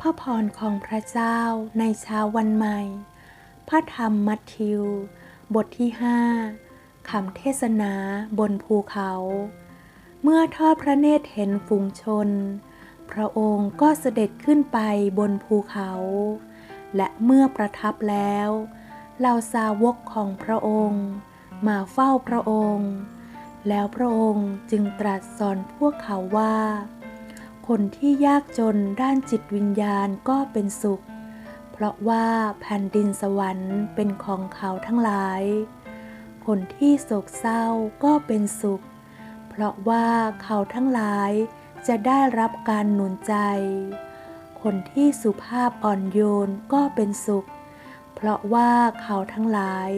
พระพรของพระเจ้าในเช้าวันใหม่ พระธรรมมัทธิว บทที่ห้าคำเทศนาบนภูเขา เมื่อทอดพระเนตรเห็นฝูงชน พระองค์ก็เสด็จขึ้นไปบนภูเขา และเมื่อประทับแล้วเหล่าสาวกของพระองค์ มาเฝ้าพระองค์ แล้วพระองค์จึงตรัสสอนพวกเขาว่า คนที่ยากจนด้านจิตวิญญาณก็เป็นสุข เพราะว่าแผ่นดินสวรรค์เป็นของเขาทั้งหลาย คนที่โศกเศร้าก็เป็นสุข เพราะว่าเขาทั้งหลายจะได้รับการหนุนใจ คนที่สุภาพอ่อนโยนก็เป็นสุข เพราะว่าเขาทั้งหลาย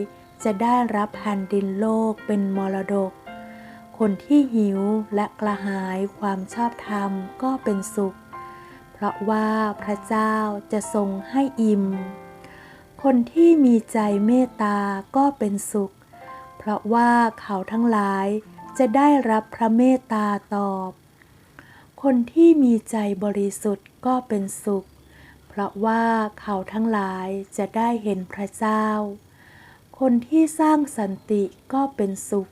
จะได้รับแผ่นดินโลกเป็นมรดก คนที่หิวและกระหายความชอบธรรมก็เป็นสุข เพราะว่าพระเจ้าจะทรงให้อิ่ม คนที่มีใจเมตตาก็เป็นสุข เพราะว่าเขาทั้งหลายจะได้รับพระเมตตาตอบ คนที่มีใจบริสุทธิ์ก็เป็นสุข เพราะว่าเขาทั้งหลายจะได้เห็นพระเจ้า คนที่สร้างสันติก็เป็นสุข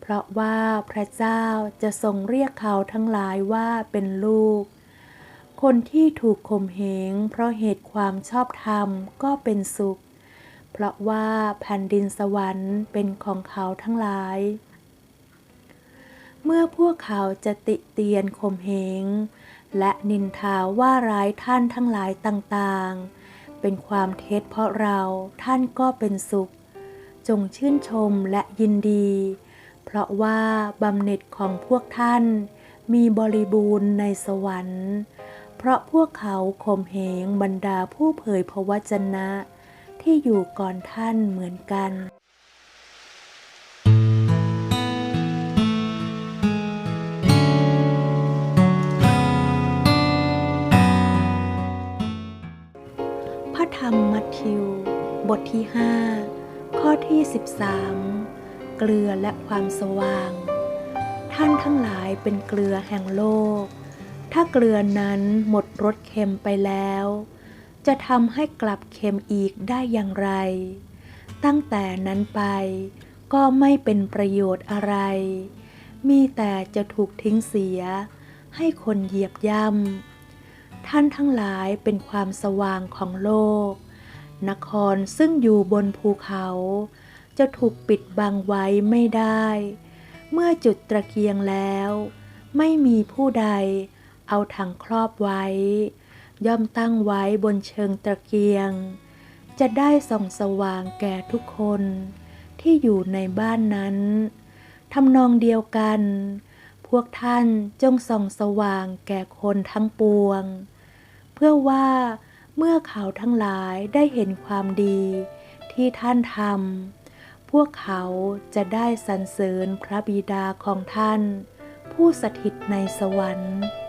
เพราะว่าพระเจ้าจะทรงเรียกเขาทั้งหลายว่าเป็นลูก คนที่ถูกข่มเหงเพราะเหตุความชอบธรรมก็เป็นสุข เพราะว่าแผ่นดินสวรรค์เป็นของเขาทั้งหลาย เมื่อพวกเขาจะติเตียนข่มเหงและนินทาว่าร้ายท่านทั้งหลายต่างๆ เป็นความเท็จเพราะเราท่านก็เป็นสุข จงชื่นชมและยินดี เพราะว่าบำเหน็จของพวกท่านมีบริบูรณ์ในสวรรค์ เพราะพวกเขาข่มเหงบรรดาผู้เผยพระวจนะ ที่อยู่ก่อนท่านเหมือนกันพระธรรมมัทธิว บทที่ 5 ข้อที่ 13 เกลือและความสว่าง ท่านทั้งหลายเป็นเกลือแห่งโลก ถ้าเกลือนั้นหมดรสเค็มไปแล้ว จะทำให้กลับเค็มอีกได้อย่างไร ตั้งแต่นั้นไปก็ไม่เป็นประโยชน์อะไร มีแต่จะถูกทิ้งเสีย ให้คนเหยียบย่ำ ท่านทั้งหลายเป็นความสว่างของโลก นครซึ่งอยู่บนภูเขา จะถูกปิดบังไว้ไม่ได้ เมื่อจุดตะเกียงแล้ว ไม่มีผู้ใดเอาถังครอบไว้ ย่อมตั้งไว้บนเชิงตะเกียง จะได้ส่องสว่างแก่ทุกคนที่อยู่ในบ้านนั้นทำนองเดียวกัน พวกท่านจงส่องสว่างแก่คนทั้งปวง เพื่อว่าเมื่อเขาทั้งหลายได้เห็นความดีที่ท่านทำ พวกเขาจะได้สรรเสริญพระบิดาของท่าน ผู้สถิตในสวรรค์